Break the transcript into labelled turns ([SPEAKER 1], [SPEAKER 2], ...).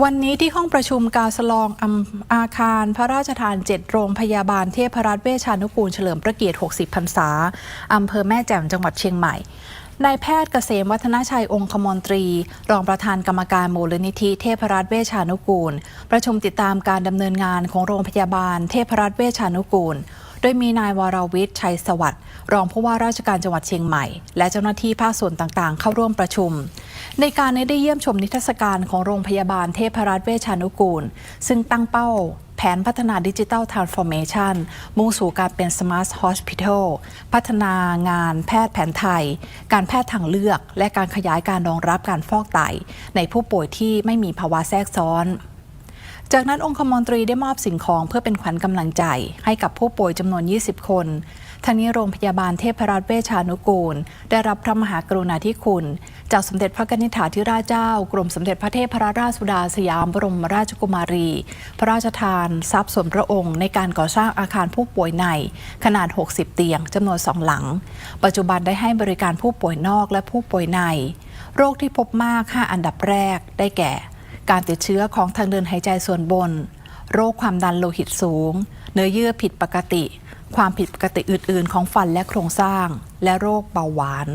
[SPEAKER 1] วันนี้ที่ห้องประชุมกาสลองออาคารพระราชทาน7โรงพยาบาลเทพรัตน์เวชานุกูลเฉลิมพระเกียรติ 60 พรรษา อำเภอแม่แจ่มจังหวัดเชียงใหม่นายแพทย์เกษมวัฒนชัยองคมนตรี รองประธานกรรมการมูลนิธิเทพรัตน์เวชานุกูล ประชุมติดตามการดำเนินงานของโรงพยาบาลเทพรัตน์เวชานุกูล โดยมีนายวรวิทย์ชัยสวัสดิ์รองผู้ว่าราชการจังหวัดเชียงใหม่ และเจ้าหน้าที่ภาคส่วนต่างๆ เข้าร่วมประชุม ในการได้เยี่ยมชมนิทรรศการของโรงพยาบาลเทพรัตน์เวชานุกูล ซึ่งตั้งเป้าแผนพัฒนาดิจิทัลทรานส์ฟอร์เมชันมุ่งสู่การเป็นสมาร์ทฮอสพิทอลพัฒนางานแพทย์แผนไทย การแพทย์ทางเลือก และการขยายการรองรับการฟอกไต ในผู้ป่วยที่ไม่มีภาวะแทรกซ้อน จากนั้นองคมนตรีได้มอบสิ่งของเพื่อเป็นขวัญกำลังใจ ให้กับผู้ป่วยจำนวน 20 คนทั้งนี้โรงพยาบาลเทพรัตน์เวชานุกูล ได้รับพระมหากรุณาธิคุณ จากสมเด็จพระนิษฐาธิราชเจ้ากรมสมเด็จพระเทพรัตนราชสุดาสยามบรมราชกุมารี พระราชทาน ทรัพย์ส่วนพระองค์ ในการก่อสร้างอาคารผู้ป่วยใน ขนาด 60 เตียงจำนวนสองหลัง ปัจจุบันได้ให้บริการผู้ป่วยนอกและผู้ป่วยใน โรคที่พบมาก 5 อันดับแรกได้แก่ การติดเชื้อของทางเดินหายใจส่วนบน โรคความดันโลหิตสูง เนื้อเยื่อผิดปกติ ความผิดปกติอื่น ๆ ของฟันและโครงสร้าง และโรคเบาหวาน